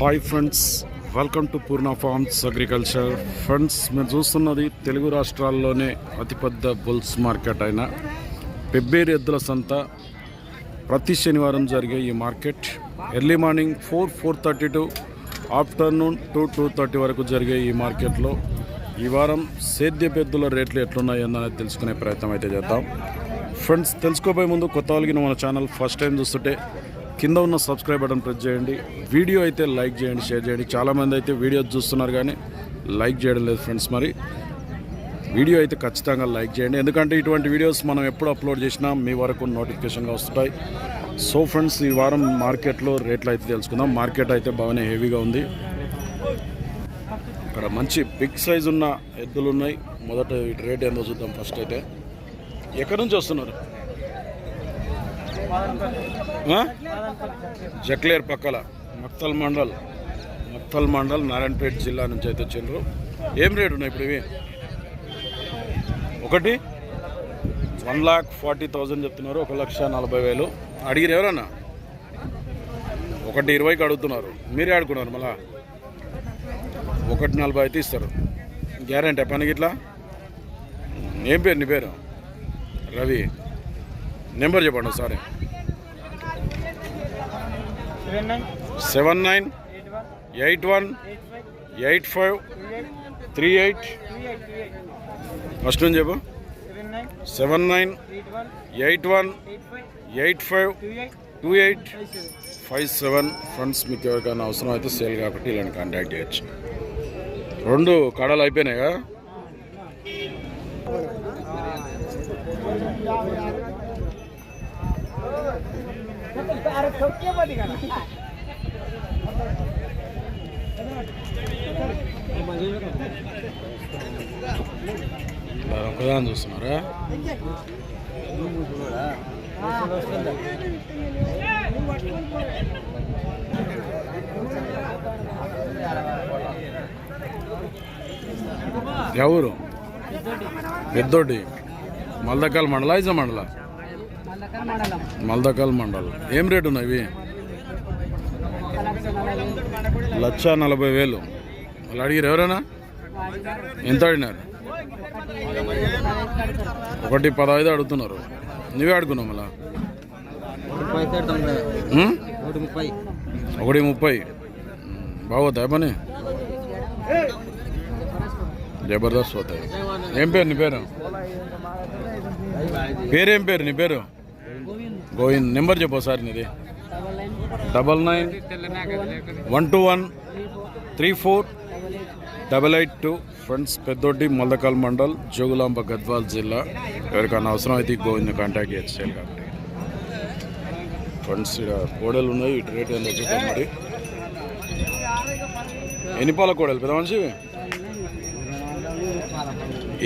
Hi friends welcome to Purna farms agriculture friends మీరు చూస్తున్నది తెలుగు రాష్ట్రాల్లోనే అతిపెద్ద బుల్స్ మార్కెట్ అయిన పెబ్బేరు ఎద్దుల సంత ప్రతి శనివారం జరిగే ఈ market. Early morning four four thirty to afternoon two two thirty వరకు జరిగే ఈ మార్కెట్లో ఈ వారం సేద్య పెద్దుల రేట్లు ఎట్లున్నాయన్నది తెలుసుకునే ప్రయత్నం అయితే చేద్దాం. ఫ్రెండ్స్ తెలుసుకోబోయే ముందు కొత్త వాళ్ళకి మన ఛానల్ ఫస్ట్ టైం చూస్తుంటే కింద ఉన్న సబ్స్క్రైబ్ బటన్ ప్రెస్ చేయండి. వీడియో అయితే లైక్ చేయండి షేర్ చేయండి. చాలామంది అయితే వీడియో చూస్తున్నారు కానీ లైక్ చేయడం లేదు ఫ్రెండ్స్ మరి. వీడియో అయితే ఖచ్చితంగా లైక్ చేయండి. ఎందుకంటే ఇటువంటి వీడియోస్ మనం ఎప్పుడు అప్లోడ్ చేసినా మీ వరకు నోటిఫికేషన్గా వస్తాయి. సో ఫ్రెండ్స్ ఈ వారం మార్కెట్లో రేట్లు అయితే తెలుసుకుందాం. మార్కెట్ అయితే బాగానే హెవీగా ఉంది. ఇక్కడ మంచి బిగ్ సైజ్ ఉన్న ఎద్దులు ఉన్నాయి. మొదట రేట్ ఏందో చూద్దాం ఫస్ట్ అయితే. ఎక్కడి నుంచి వస్తున్నారు? జక్లేర్ పక్కల మక్తల్ మండల్ మక్తల్ మండల్ నారాయణపేట జిల్లా నుంచి అయితే వచ్చిండ్రు. ఏం రేటు ఉన్నాయి ఇప్పుడు ఇవి? ఒకటి? వన్ లాక్ ఫార్టీ థౌజండ్ చెప్తున్నారు ఒక లక్ష నలభై వేలు. అడిగిరు ఎవరన్నా? ఒకటి ఇరవైకి అడుగుతున్నారు. మీరే ఆడుకున్నారు మళ్ళా? ఒకటి నలభై అయితే ఇస్తారు. గ్యారంటీ పనికి ఇట్లా? ఏం పేరు నీ పేరు? రవి. నెంబర్ చెప్పండి ఒకసారి. Seven nine eight one eight five three eight first నుంచి చెప్పు. Seven nine eight one eight five two eight five seven friends మీకు ఎవరికైనా అవసరం అయితే సేల్ కాబట్టి ఇలాంటి కాంటాక్ట్ చేయొచ్చు. రెండు కడలు అయిపోయినాయా ఇలా ఒకదాని చూస్తున్నారా ఎవరు పెద్దోటి మల్దకల్ మండల ఇజ మండల మండలం మల్దకల్ మండలం. ఏం రేటు ఉన్నాయి లక్ష నలభై వేలు. వాళ్ళు అడిగారు ఎవరైనా ఎంత అడిగినారు? ఒకటి పదహైదు అడుగుతున్నారు. నువ్వే అడుగున్నావు మళ్ళా? ఒకటి ముప్పై. బాగోతాయి పని? జబర్దస్త్ పోతాయి. ఏం పేరు నీ పేరు? పేరేం పేరు నీ పేరు? గోవింద్ నెంబర్ చెప్పు సార్ నీది. Double nine one two one three four double eight two. Friends Peddoddi Maldakal mandal Jogulamba Gadwal జిల్లా. ఎవరికైనా అవసరం అయితే గోవింద్ కాంటాక్ట్ చేయొచ్చు కాబట్టి. ఫ్రెండ్స్ ఇక్కడ కోడలు ఉన్నాయి. ఇటు రేట్ ఎంత చెప్పండి మరి? ఎన్ని పాల కోడలు? పెద్ద మనిషి?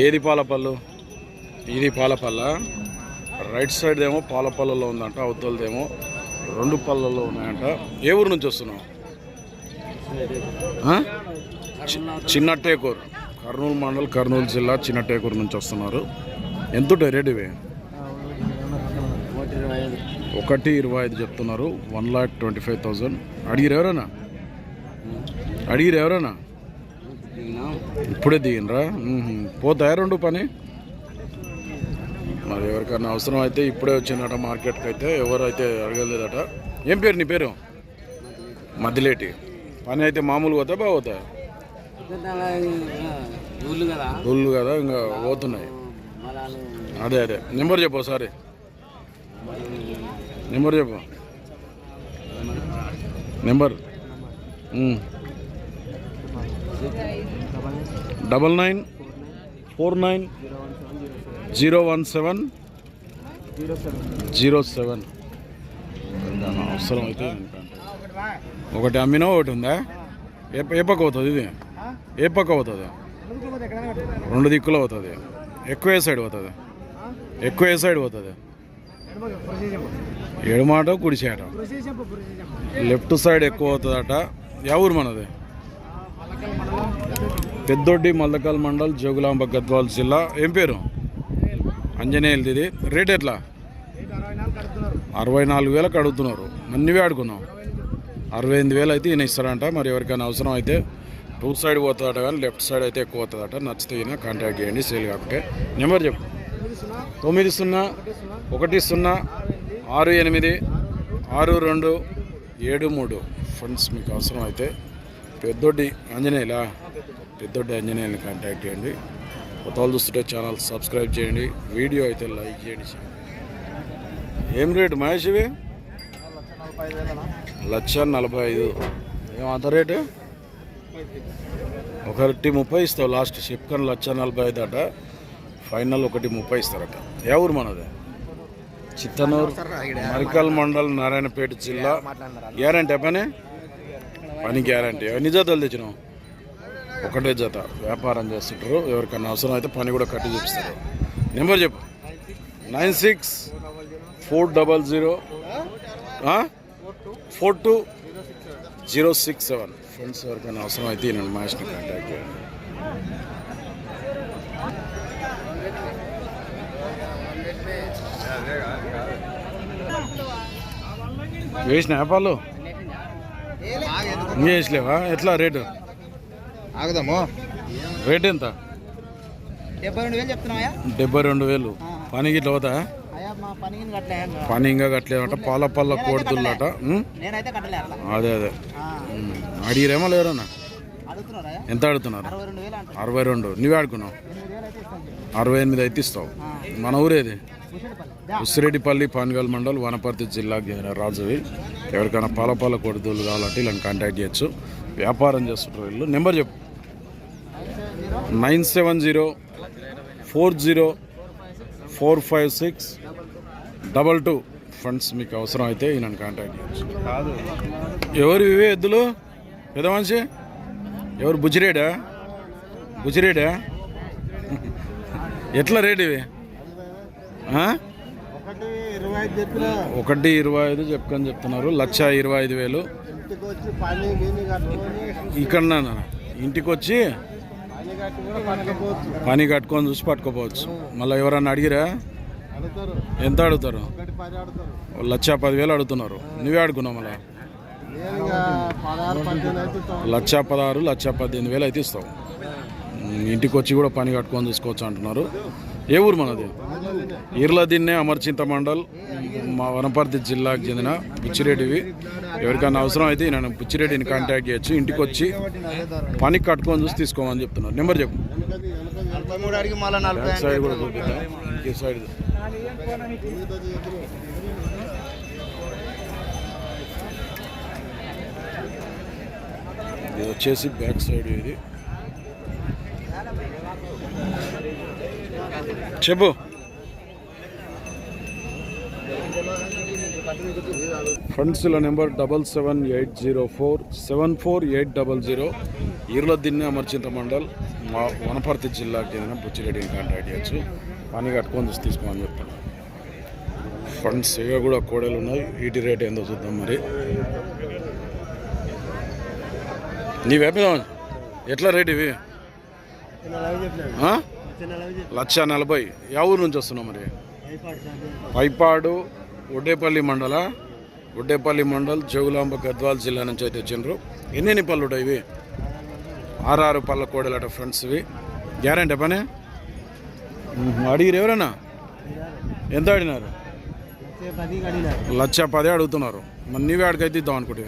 ఏది పాల పళ్ళు? ఇది పాల పళ్ళ? రైట్ సైడ్ ఏమో పాల పళ్ళలో ఉందంట అవతలదేమో రెండు పళ్ళల్లో ఉన్నాయంట. ఏ ఊరు నుంచి వస్తున్నావు? చిన్న చి- చిన్నటేకూరు. కర్నూలు మండల్ కర్నూలు జిల్లా చిన్నటేకూరు నుంచి వస్తున్నారు. ఎంత రేట్ ఇవి? ఒకటి ఇరవై ఐదు చెప్తున్నారు. One lakh twenty five thousand అడిగిరు ఎవరైనా అడిగిరు ఎవరైనా ఇప్పుడే దిగినరా? పోతాయా రెండు పని? మరి ఎవరికైనా అవసరం అయితే ఇప్పుడే వచ్చిందట మార్కెట్కి అయితే ఎవరు అయితే అడగలేదట. ఏం పేరు నీ పేరు? మధ్యలేటి పని అయితే మామూలు పోతా బాగుతా ఊళ్ళు కదా. ఇంకా పోతున్నాయి. అదే అదే. నెంబర్ చెప్పు ఒకసారి. నెంబర్ చెప్పు. Number. Double nine. Four nine. Zero one seven. Zero seven. Zero seven అవసరం అయితే ఒకటి అమ్మినా ఒకటి ఉందా? ఏ పక్క అవుతుంది ఇది? ఏ పక్క అవుతుంది రెండు దిక్కులు అవుతుంది ఎక్కువ ఏ సైడ్ పోతుంది? ఎక్కువ ఏ సైడ్ పోతుంది? ఎడమాట కుడిచేట లెఫ్ట్ సైడ్ ఎక్కువ అవుతుందట యా ఊరు మనది? పెద్దొడ్డి మల్లకల్ మండల్ జోగులాంబ గద్వాల్ జిల్లా. ఏం పేరు? అంజనేయులది ఇది రేట్ ఎట్లా? అరవై నాలుగు వేలకు అడుగుతున్నారు. మన్నీవే ఆడుకున్నాం అరవై ఎనిమిది వేలు అయితే ఈయన ఇస్తారంట మరి ఎవరికైనా అవసరం అయితే టూ సైడ్ పోతుందట కానీ లెఫ్ట్ సైడ్ అయితే ఎక్కువ పోతుందట. నచ్చితే ఈయన కాంటాక్ట్ చేయండి. సేల్ కాకుంటే నెంబర్ చెప్పు. తొమ్మిది సున్నా ఒకటి సున్నా ఆరు ఎనిమిది ఆరు రెండు ఏడు మూడు. ఫండ్స్ మీకు అవసరం అయితే పెద్దొడ్డి ఆంజనేయులా? పెద్దొడ్డి ఆంజనేయులని కాంటాక్ట్ చేయండి. కొత్త వాళ్ళు చూస్తుంటే ఛానల్ సబ్స్క్రైబ్ చేయండి వీడియో అయితే లైక్ చేయండి. ఏం రేటు మహేష్ ఇవి? లక్ష నలభై ఐదు. ఏం అంత రేటు? ఒకటి ముప్పై ఇస్తావు లాస్ట్ చెప్పుకొని లక్ష నలభై ఐదు అట. ఫైనల్ ఒకటి ముప్పై ఇస్తారట. ఏ ఊరు మనది? చిత్తనూరు మరికల్ మండల్ నారాయణపేట జిల్లా. గ్యారంటీ పని పని గ్యారంటీ. ఎన్ని జతలు తెచ్చినావు? ఒకటే జత వ్యాపారం చేస్తుంటారు. ఎవరికన్నా అవసరం అయితే పని కూడా కట్టి చూపిస్తారు. నెంబర్ చెప్పు. Nine six four double zero four two zero six seven. Friends ఎవరికైనా అవసరం అయితే నేను మహేష్ని కాంటాక్ట్ చేయండి. వేసిన యాపాలు వేసలేవా? ఎట్లా రేటు? ఆగుదాము. రేట్ ఎంత? డెబ్బై రెండు వేలు చెప్తున్నాయా డెబ్బై రెండు వేలు. పని గిట్ల అవుతా పని ఇంకా కట్టలేదంట పాల పళ్ళ కోడుతుల్లట అదే అదే. అడిగిరేమో లేరన్నా? ఎంత అడుగుతున్నారు? అరవై రెండు నువ్వే ఆడుకున్నావు అరవై ఎనిమిది అయితే ఇస్తావు. మన ఊరేది ఉసిరెడ్డిపల్లి పాన్గల్ మండల్ వనపర్తి జిల్లాకి చెందిన రాజువి ఎవరికైనా పాల పాల కొడుదూలు కావాలంటే ఇలా కాంటాక్ట్ చేయొచ్చు. వ్యాపారం చేస్తుంటారు వీళ్ళు. నెంబర్ చెప్పు. Nine seven zero four zero four five six double two. Funds మీకు అవసరం అయితే ఈయన కాంటాక్ట్ చేయొచ్చు. ఎవరు ఇవే ఎద్దులు? పెద్ద మనిషి? ఎవరు బుజ్జిరేడా బుజ్జిరేడా ఎట్లా రేట్ ఇవి? ఒకటి ఇరవై ఐదు చెప్పుకొని చెప్తున్నారు. లక్ష ఇరవై ఐదు వేలు. ఇక్కడ ఇంటికి వచ్చి పని కట్టుకొని చూసి పట్టుకోపోవచ్చు. మళ్ళీ ఎవరన్నా అడిగిరా? ఎంత అడుగుతారు? లక్ష పదివేలు అడుగుతున్నారు. నువ్వే అడుగున్నావు మళ్ళీ. లక్ష పదహారు లక్ష పద్దెనిమిది వేలు అయితే ఇస్తావు. ఇంటికి వచ్చి కూడా పని కట్టుకొని చూసుకోవచ్చు అంటున్నారు. ఏ ఊరు మనది? ఈర్లదిన్నే అమర్చింత మండల్ మా వనపర్తి జిల్లాకు చెందిన బుచ్చిరెడ్డివి. ఎవరికైనా అవసరం అయితే నేను బుచ్చిరెడ్డిని కాంటాక్ట్ చేయొచ్చు. ఇంటికి వచ్చి పనికి కట్టుకొని చూసి తీసుకోమని చెప్తున్నారు. నెంబర్ చెప్పు. సైడ్ కూడా చూపిద్దాం. సైడ్ ఇది వచ్చేసి బ్యాక్ సైడ్ ఇది. చెప్పు. ఫ్రెండ్స్ల number double seven eight zero four seven four eight double zero ఈరులో దిన్నే అమర్చింత మండల్ మా వనపర్తి జిల్లాకు చెందిన బుచ్చిరెడ్డిని కాంటాక్ట్ చేయొచ్చు. పని కట్టుకొని చూసి తీసుకోమని చెప్తాను ఫండ్స్ ఇవి కూడా కోడలు ఉన్నాయి. వీటి రేట్ ఏందో చూద్దాం మరి. నీ వేపిదాం ఎట్లా రేట్ ఇవి? లక్ష నలభై. యా ఊరు నుంచి వస్తున్నావు మరి? పైపాడు ఒడ్డేపల్లి మండల ఒడ్డేపల్లి మండల్ జోగులాంబ గద్వాల్ జిల్లా నుంచి అయితే వచ్చిండ్రు. ఎన్ని పళ్ళు ఇవి? ఆర్ఆర్ పళ్ళ కోడలట ఫ్రెండ్స్ ఇవి. గ్యారంటీ పనే? అడిగిరు ఎవరన్నా? ఎంత అడిగినారు? లక్ష పదే అడుగుతున్నారు. మరి నీవే ఆడికైతే ఇద్దాం అనుకుంటే.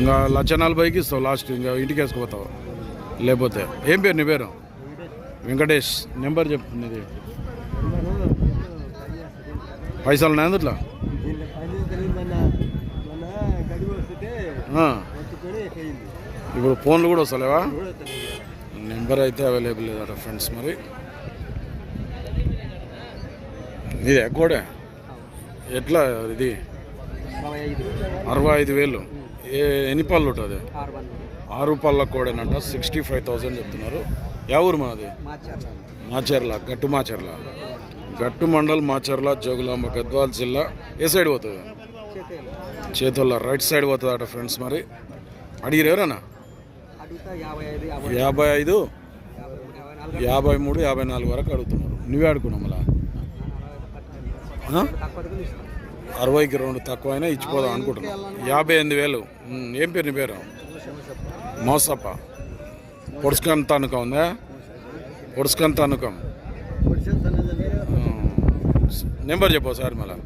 ఇంకా లక్ష నలభైకి ఇస్తావు లాస్ట్. ఇంకా ఇంటికి వేసుకుపోతావు. లేకపోతే ఏం పేరు నీ పేరు? వెంకటేష్ నెంబర్ చెప్తుంది పైసలు ఉన్నాయి అందుట్లో? ఇప్పుడు ఫోన్లు కూడా వస్తలేవా? నెంబర్ అయితే అవైలబుల్ లేదట ఫ్రెండ్స్ మరి. ఇది కూడా ఎట్లా ఇది? అరవై ఐదు వేలు. ఏ ఎన్ని పళ్ళు ఉంటుంది? ఆరు ఆరు పళ్ళ కోడేనంట సిక్స్టీ ఫైవ్ థౌజండ్ చెప్తున్నారు. మనది మార్చారు మాచర్ల గట్టు మాచర్ల గట్టు మండల్ మాచర్ల జోగులాంబ గద్వాల్ జిల్లా ఏ సైడ్ పోతుంది చేతేలు చేతుల్లో రైట్ సైడ్ పోతుంది అట ఫ్రెండ్స్ మరి అడిగిరు ఎవరన్నా యాభై ఐదు యాభై మూడు యాభై నాలుగు వరకు అడుగుతున్నారు నువ్వే అడుగున్నావు మళ్ళా అరవైకి రెండు తక్కువ అయినా ఇచ్చిపోదాం అనుకుంటున్నాం యాభై ఎనిమిది వేలు ఏం పేరు నీ పేరు మోసప్ప పొడుచుకని తనుకం ఉందా? పొడుచుకని తనుకం నెంబర్ చెప్పు సార్ మళ్ళా.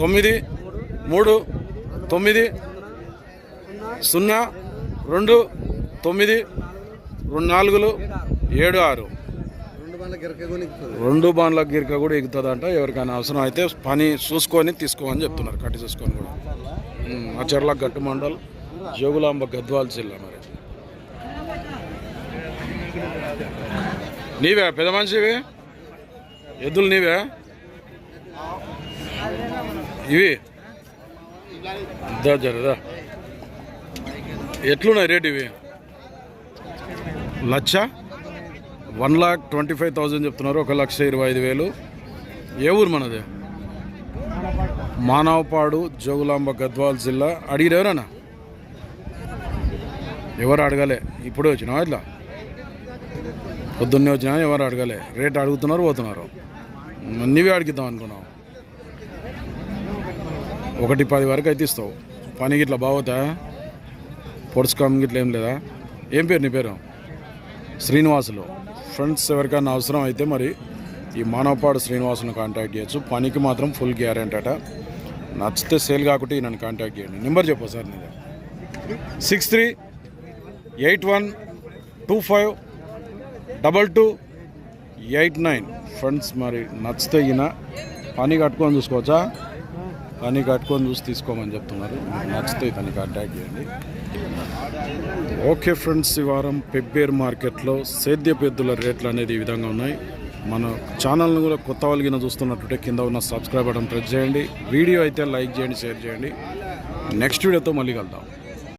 తొమ్మిది మూడు తొమ్మిది సున్నా రెండు తొమ్మిది రెండు నాలుగులు ఏడు ఆరు. రెండు బాండ్ల గిరిక కూడా ఎగుతుందంట ఎవరికైనా అవసరం అయితే పని చూసుకొని తీసుకోమని చెప్తున్నారు కట్టి చూసుకొని కూడా. ఆ చెర్ల గట్టు మండల్ జోగులాంబ గద్వాల్ జిల్లా మరి. నీవే? పెద్ద మనిషివి? ఎద్దులు నీవే? ఇవి? జరదా ఎట్లున్నాయి రేట్ ఇవి? లక్ష? One lakh twenty five thousand చెప్తున్నారు. ఒక లక్ష ఇరవై ఐదు వేలు. ఏ ఊరు మనది? మానవపాడు జోగులాంబ గద్వాల్ జిల్లా. అడిగిరు ఎవరన్నా? ఎవరు అడగలే? ఇప్పుడే వచ్చినా ఇట్లా? పొద్దున్నే వచ్చినా ఎవరు అడగలే. రేట్ అడుగుతున్నారు పోతున్నారు. నీవే అడుగుతాం అనుకున్నావు ఒకటి పది వరకు అయితే ఇస్తావు. పని ఇట్లా బాగోతా? పొడుచుకోమ్ గిట్ల ఏం లేదా? ఏం పేరు నీ పేరు? శ్రీనివాసులు. ఫ్రెండ్స్ ఎవరికైనా అవసరం అయితే మరి ఈ మానవపాడు శ్రీనివాసుని కాంటాక్ట్ చేయొచ్చు. పనికి మాత్రం ఫుల్ గ్యారెంటీ అట నచ్చితే సేల్ కాకుంటే నన్ను కాంటాక్ట్ చేయండి. నెంబర్ చెప్పు సార్ నీది. Six three eight one two five double two eight nine. Friends మరి నచ్చితే ఈయన పని కట్టుకొని చూసుకోవచ్చా? పని కట్టుకొని చూసి తీసుకోమని చెప్తున్నారు. నచ్చితే ఇతన్ని కాంటాక్ట్ చేయండి. ఓకే ఫ్రెండ్స్ ఈ వారం పెబ్బేర్ మార్కెట్లో సేద్య పెద్దుల రేట్లు అనేది ఈ విధంగా ఉన్నాయి. మన ఛానల్ని కూడా కొత్త వాళ్ళగిన చూస్తున్నట్టుంటే కింద ఉన్న సబ్స్క్రైబ్ బటన్ ప్రెస్ చేయండి. వీడియో అయితే లైక్ చేయండి షేర్ చేయండి. నెక్స్ట్ వీడియోతో మళ్ళీ కలుద్దాం.